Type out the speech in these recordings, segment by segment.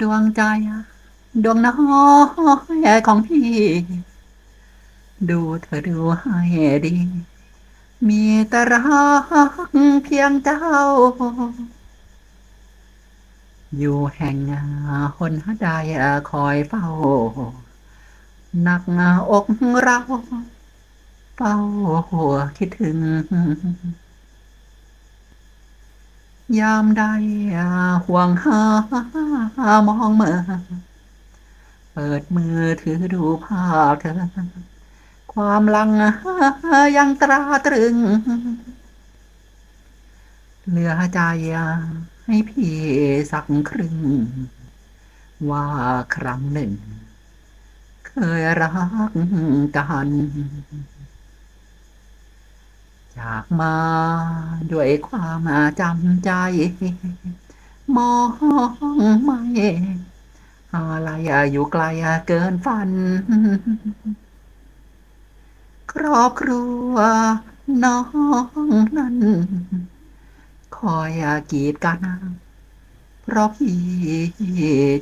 ดวงใจ ดวงน้อยของพี่ ดูเธอดูให้ดี มีแต่รักเพียงเจ้า อยู่แห่งหนใดคอยเฝ้า หนักอกเรา เฝ้าหัวคิดถึง ยามใดห่วงหามองเมื่อ เปิดมือถือดูภาพเธอ ความลังยังตราตรึง เหลือใจให้พี่สักครึ่ง ว่าครั้งหนึ่ง เคยรักกัน จากมาด้วยความจำใจ มองไม่อะไรอยู่ไกลเกินฝัน ครอบครัวน้องนั้น คอยกีดกันเพราะพี่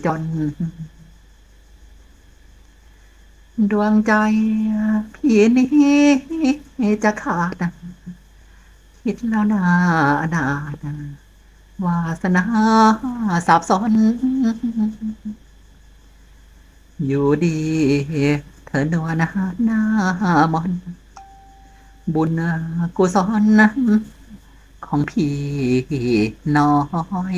จน ดวงใจพี่นี้จะขาด คิดแล้วนาอนา วาสนาสับซ้อน อยู่ดี เธอนวลหน้ามนบุญกุศลของพี่น้อย